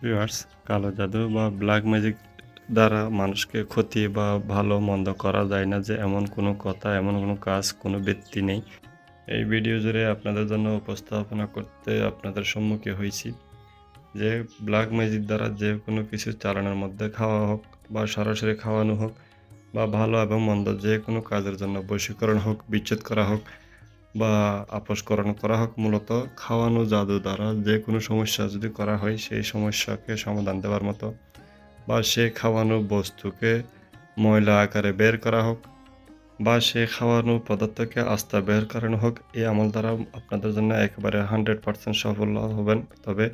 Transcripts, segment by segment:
Viewers কালো জাদু বা ব্ল্যাক ম্যাজিক দ্বারা মানুষকে ক্ষতি বা ভালো, মন্দ করা যায় না যে এমন কোনো কথা, এমন কোনো কাজ, কোনো ব্যক্তি নেই। এই ভিডিও জুড়ে আপনাদের জন্য উপস্থাপনা করতে আপনাদের সম্মুখীন হয়েছি। যে ব্ল্যাক ম্যাজিক দ্বারা যে কোনো কিছু চালানোর মধ্যে খাওয়া হোক বা সরাসরি খাওয়ানো হোক বা ভালো এবং মন্দ যে কোনো কাজের জন্য বশীকরণ হোক, বিচ্ছেদ করা হোক বা আপোষকরণ করা হোক, মূলত খাওয়ানো জাদু দ্বারা যে কোনো সমস্যা যদি করা হয়, সেই সমস্যাকে সমাধান দেওয়ার মতো বা সে খাওয়ানো বস্তুকে ময়লা আকারে বের করা হোক বা সে খাওয়ানো পদার্থকে আস্থা বের করানো হোক, এই আমল দ্বারা আপনাদের জন্য একেবারে হান্ড্রেড পার্সেন্ট সফল হবেন। তবে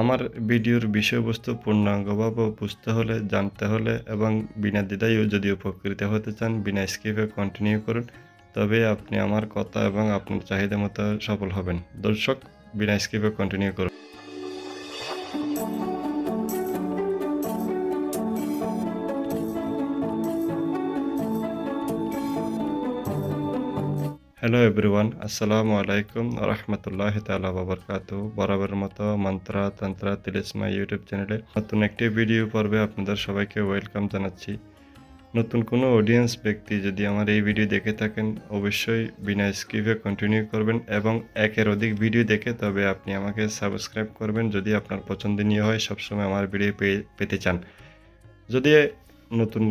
আমার ভিডিওর বিষয়বস্তু পূর্ণাঙ্গভাবে বুঝতে হলে, জানতে হলে এবং বিনা দ্বিধায় যদি উপকৃত হতে চান, বিনা স্কিপে কন্টিনিউ করুন। তবে আপনি আমার কথা এবং আপনার চাহিদা মতো সফল হবেন। দর্শক, বিনা স্কিপে কন্টিনিউ করুন। হ্যালো এভরিওয়ান আসসালামু আলাইকুম রহমতুল্লাহ তালা বাবরকাত বরাবরের মতো মন্ত্রা তন্ত্রা তিলিসমা ইউটিউব চ্যানেলে নতুন একটি ভিডিও পর্বে আপনাদের সবাইকে ওয়েলকাম জানাচ্ছি। নতুন কোনো অডিয়েন্স ব্যক্তি যদি আমার এই ভিডিও দেখে থাকেন, অবশ্যই বিনা স্কিপে কন্টিনিউ করবেন এবং একের অধিক ভিডিও দেখে তবে আপনি আমাকে সাবস্ক্রাইব করবেন যদি আপনার পছন্দনীয় হয়, সবসময় আমার ভিডিও পেতে চান। যদি নতুন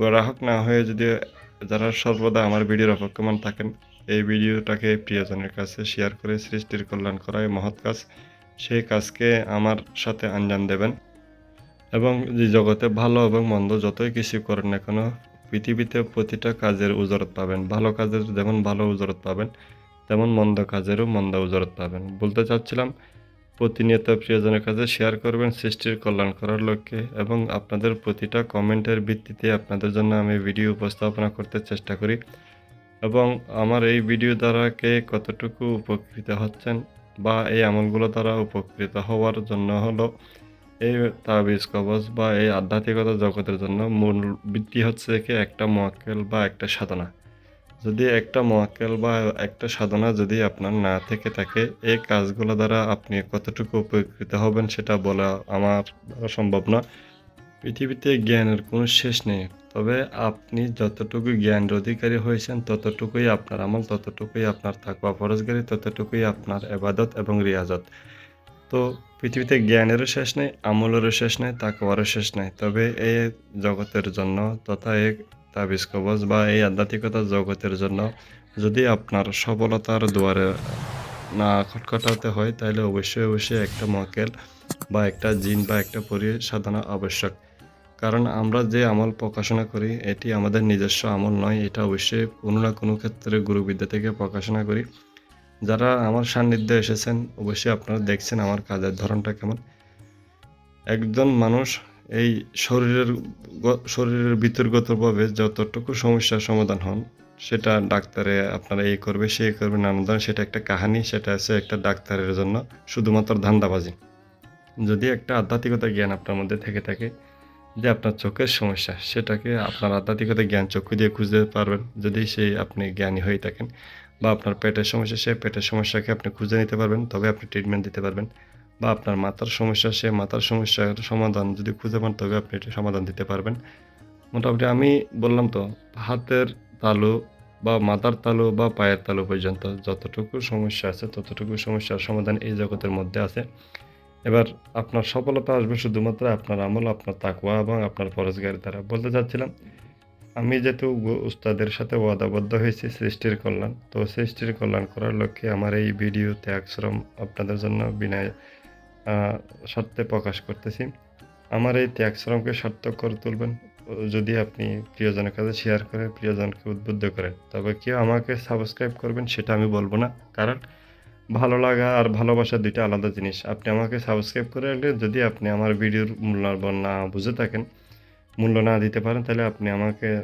গ্রাহক না হয়ে যদি যারা সর্বদা আমার ভিডিওর অপেক্ষমান থাকেন, এই ভিডিওটাকে প্রিয়জনের কাছে শেয়ার করে সৃষ্টির কল্যাণ করাই মহৎ কাজ। সেই কাজকে আমার সাথে আঞ্জাম দেবেন। এবং যে জগতে ভালো এবং মন্দ যতই কিছু করেন না কেন, পৃথিবীতে প্রতিটা কাজের উজরত পাবেন। ভালো কাজের যেমন ভালো উজরত পাবেন, তেমন মন্দ কাজেরও মন্দ উজরত পাবেন। বলতে চাচ্ছিলাম, প্রতিনিয়ত প্রিয়জনের কাছে শেয়ার করবেন সৃষ্টির কল্যাণ করার লক্ষ্যে এবং আপনাদের প্রতিটা কমেন্টের ভিত্তিতে আপনাদের জন্য আমি ভিডিও উপস্থাপনা করতে চেষ্টা করি এবং আমার এই ভিডিও দ্বারা কে কতটুকু উপকৃত হচ্ছেন বা এই আমলগুলো দ্বারা উপকৃত হওয়ার জন্য হলো এই তাবিজ, কবজ বা এই আধ্যাত্মিকতা জগতের জন্য মূল বৃত্তি হচ্ছে কি একটা মোয়াক্কেল বা একটা সাধনা। যদি একটা মোয়াক্কেল বা একটা সাধনা যদি আপনার না থেকে থাকে, এই কাজগুলো দ্বারা আপনি কতটুকু উপকৃত হবেন সেটা বলা আমার দ্বারা সম্ভব না। পৃথিবীতে জ্ঞানের কোনো শেষ নেই। তবে আপনি যতটুকু জ্ঞানের অধিকারী হয়েছেন, ততটুকুই আপনার আমল, ততটুকুই আপনার থাকবা ফরজগারি, ততটুকুই আপনার এবাদত এবং রিয়াজত। তো পৃথিবীতে জ্ঞানেরও শেষ নেই, আমলেরও শেষ নেই, তাকওয়ারও শেষ নেই। তবে এই জগতের জন্য তথা এই তাবিজ কবজ বা এই আধ্যাত্মিকতা জগতের জন্য যদি আপনার সফলতার দুয়ারে না খটখটাতে হয়, তাহলে অবশ্যই অবশ্যই একটা মকেল বা একটা জিন বা একটা পরি সাধনা আবশ্যক। কারণ আমরা যে আমল প্রকাশনা করি, এটি আমাদের নিজস্ব আমল নয়, এটা অবশ্যই কোনো না কোনো ক্ষেত্রে গুরুবিদ্যা থেকে প্রকাশনা করি। যারা আমার সান্নিধ্যে এসেছেন, অবশ্যই আপনারা দেখছেন আমার কাজের ধরনটা কেমন। একজন মানুষ এই শরীরের শরীরের ভিতরগতভাবে যতটুকু সমস্যার সমাধান হন, সেটা ডাক্তারে আপনারা এই করবে সেই করবে নানান ধরনের, সেটা একটা কাহানি, সেটা আছে একটা ডাক্তারের জন্য শুধুমাত্র ধান্দাবাজি। যদি একটা আধ্যাত্মিকতা জ্ঞান আপনার মধ্যে থেকে থাকে যে আপনার চোখের সমস্যা, সেটাকে আপনার আধ্যাত্মিকতা জ্ঞান চক্ষু দিয়ে খুঁজতে পারবেন, যদি সেই আপনি জ্ঞানী হয়ে থাকেন। বা আপনার পেটের সমস্যা, সে পেটের সমস্যাকে আপনি খুঁজে নিতে পারবেন, তবে আপনি ট্রিটমেন্ট দিতে পারবেন। বা আপনার মাথার সমস্যা, সে মাথার সমস্যার সমাধান যদি খুঁজে পান, তবে আপনি এটা সমাধান দিতে পারবেন। মোটামুটি আমি বললাম তো, হাতের তালু বা মাথার তালু বা পায়ের তালু পর্যন্ত যতটুকু সমস্যা আছে, ততটুকু সমস্যার সমাধান এই জগতের মধ্যে আছে। এবার আপনার সফলতা আসবে শুধুমাত্র আপনার আমল, আপনার তাকুয়া এবং আপনার ফরজগারি দ্বারা। বলতে চাচ্ছিলাম আমি যেহেতু উস্তাদের সাথে ওয়াদাবদ্ধ হয়েছি সৃষ্টির কল্যাণ তো সৃষ্টির কল্যাণ করার লক্ষ্যে আমার এই ভিডিও ত্যাগ শ্রম আপনাদের জন্য বিনা আহ, শর্তে প্রকাশ করতেছি। আমার এই ত্যাগ শ্রমকে করে তুলবেন। যদি আপনি প্রিয়জনের কাছে শেয়ার করে প্রিয়জনকে উদ্বুদ্ধ করেন তবে কেউ আমাকে সাবস্ক্রাইব করবেন সেটা আমি বলব না। কারণ ভালো লাগা আর ভালোবাসা দুইটা আলাদা জিনিস। আপনি আমাকে সাবস্ক্রাইব করে রাখলে যদি আপনি আমার ভিডিওর মূল্যবান না বুঝে থাকেন মূল্য না দিতে পারেন, তাহলে আপনি আমাকে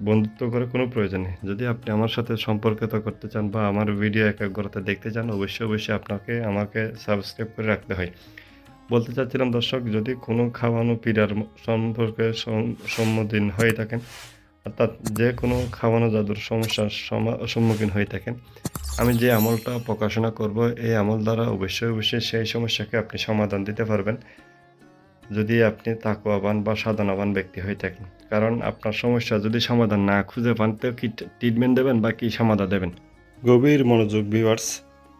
বন্ধুত্ব করে কোনো প্রয়োজন নেই। যদি আপনি আমার সাথে সম্পর্কিত করতে চান বা আমার ভিডিও একাগ্রতা দেখতে চান, অবশ্যই অবশ্যই আপনাকে, আমাকে সাবস্ক্রাইব করে রাখতে হয়। বলতে চাচ্ছিলাম, দর্শক, যদি কোনো খাওয়ানো পীড়ার সম্পর্কে সম্মুখীন হয়ে থাকেন, অর্থাৎ যে কোনো খাওয়ানো জাদুর সমস্যার সমা- সম্মুখীন হয়ে থাকেন, আমি যে আমলটা প্রকাশনা করব, এই আমল দ্বারা অবশ্যই অবশ্যই সেই সমস্যাকে আপনি সমাধান দিতে পারবেন। যদি আপনি তাকুয়াবান বা সাধনাবান ব্যক্তি হয়ে থাকেন কারণ আপনার সমস্যা যদি সমাধান না খুঁজে পান তো কি ট্রিটমেন্ট দেবেন বা কি সমাধান দেবেন? গভীর মনোযোগ ভিউয়ার্স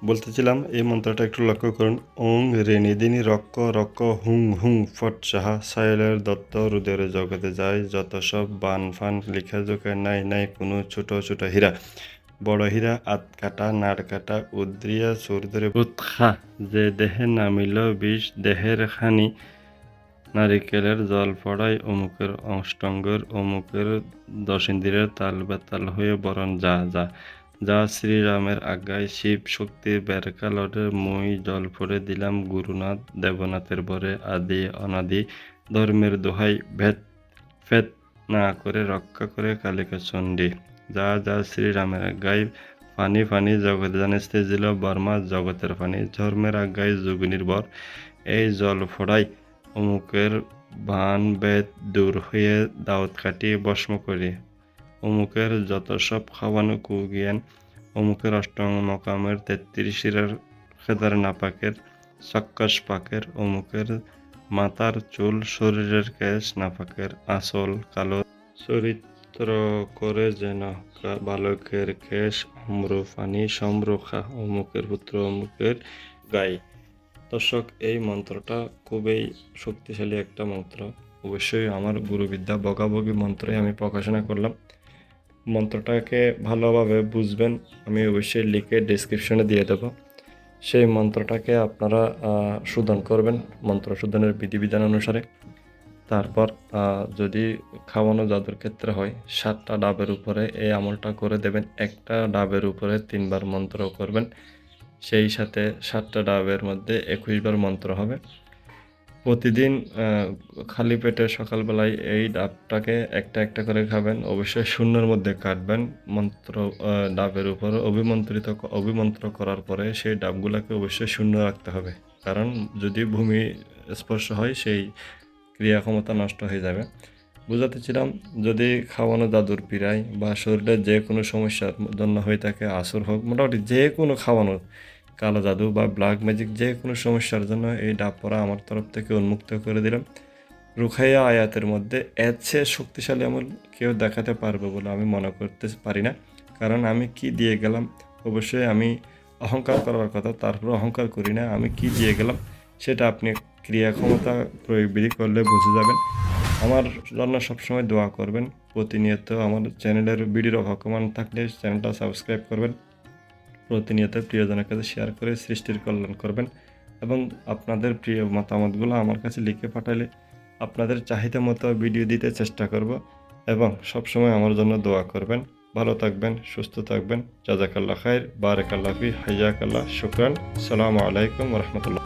বলতেছিলাম এই মন্ত্রটা একটু লক্ষ্য করুন। ওং রেণী দিনী রক্ক রক্ক হুং হুং ফট সাহা সাইলের দত্ত রুদের জগতে যায় যত সব বান ফান লিখা জোকে নাই নাই কোনো ছোট ছোট হীরা। বড় হীরা আত কাটা নাড় কাটা উদ্রিয়া সুরদরে উৎখা যে দেহে নামিল বিষ দেহের খানি নারিকেলের জল পড়ায় অমুকের অষ্টঙ্গের, অমুকের দশিন্দিরের তাল বেতাল হয়ে বরণ যা যা। যা শ্রীরামের আজ্ঞায় শিব শক্তি বেরকালরে মই জল পড়ে দিলাম গুরুনাথ দেবনাথের বরে আদি অনাদি ধর্মের দোহাই ভেদ, ফেদ না করে রক্ষা করে কালিকা চণ্ডী যা যা শ্রীরামের আজ্ঞায় ফানি ফানি জগৎ জানিস্তে দিল বর্মা জগতের পানি ধর্মের আজ্ঞায় যুগ নির্ভর। এই জল ফোড়াই অমুকের ভান বেদ দূর হয়ে দাওয়াত কাটিয়ে ভস্ম করি। অমুকের যত সব খাওয়ানো কুজ্ঞান অমুকের অষ্টম মকামের তেত্রিশ শিরার খেদার নাপাকের চক্কস পাকের, অমুকের মাথার চুল শরীরের কেশ নাপাকের আসল কালো চরিত্র করে যেন বালকের কেশ অম্রপানি সম্রখা, অমুকের পুত্র অমুকের গাই দর্শক, এই মন্ত্রটা খুবই শক্তিশালী একটা মন্ত্র। অবশ্যই আমার গুরুবিদ্যা বগাবগি মন্ত্রে আমি প্রকাশনা করলাম। মন্ত্রটাকে ভালোভাবে বুঝবেন, আমি অবশ্যই লিখে ডিসক্রিপশনে দিয়ে দেব। সেই মন্ত্রটাকে আপনারা শোধন করবেন মন্ত্র শোধনের বিধিবিধান অনুসারে। তারপর যদি খাওয়ানো জাদুর ক্ষেত্রে হয়, সাতটা ডাবের উপরে এই আমলটা করে দেবেন। একটা ডাবের উপরে তিনবার মন্ত্র করবেন। সেই সাথে সাতটা ডাবের মধ্যে একুশবার মন্ত্র হবে। প্রতিদিন খালি পেটে সকালবেলায় এই ডাবটাকে একটা একটা করে খাবেন। অবশ্যই শূন্যের মধ্যে কাটবেন। মন্ত্র ডাবের উপর অভিমন্ত্রিত, অভিমন্ত্র করার পরে সেই ডাবগুলোকে অবশ্যই শূন্য রাখতে হবে। কারণ যদি ভূমি স্পর্শ হয়, সেই ক্রিয়া ক্ষমতা নষ্ট হয়ে যাবে। বুঝাতেছিলাম যদি খাওয়ানো দাদুর পীড়ায় বা শরীরের যে কোনো সমস্যার জন্য হয়ে থাকে আসর হোক, মোটামুটি যে কোনো খাওয়ানো, কালো জাদু বা ব্ল্যাক ম্যাজিক যে কোনো সমস্যার জন্য এই ডাব পরা আমার তরফ থেকে উন্মুক্ত করে দিলাম। রুখাইয়া আয়াতের মধ্যে চেয়ে শক্তিশালী আমল কেউ দেখাতে পারবে বলে আমি মনে করতে পারি না। কারণ আমি কি দিয়ে গেলাম? অবশ্যই আমি অহংকার করার কথা তারপরে অহংকার করি না। আমি কি দিয়ে গেলাম? সেটা আপনি ক্রিয়া ক্ষমতা প্রয়োগ বিধি করলে বুঝে যাবেন। আমার জন্য সবসময় দোয়া করবেন। প্রতিনিয়ত আমার চ্যানেলের ভিডিওর অভকমান থাকলে চ্যানেলটা সাবস্ক্রাইব করবেন। প্রতিনিয়ত প্রিয়জনের কাছে শেয়ার করে সৃষ্টির কল্যাণ করবেন এবং আপনাদের প্রিয় মতামতগুলো আমার কাছে লিখে পাঠালে আপনাদের চাহিদা মতো ভিডিও দিতে চেষ্টা করব এবং সবসময় আমার জন্য দোয়া করবেন। ভালো থাকবেন, সুস্থ থাকবেন। জাজাকাল্লা খায়ের বারেকাল্লাফি হাইয়াকাল্লাহ, শুক্রান। সালামু আলাইকুম রহমতুল্লাহ।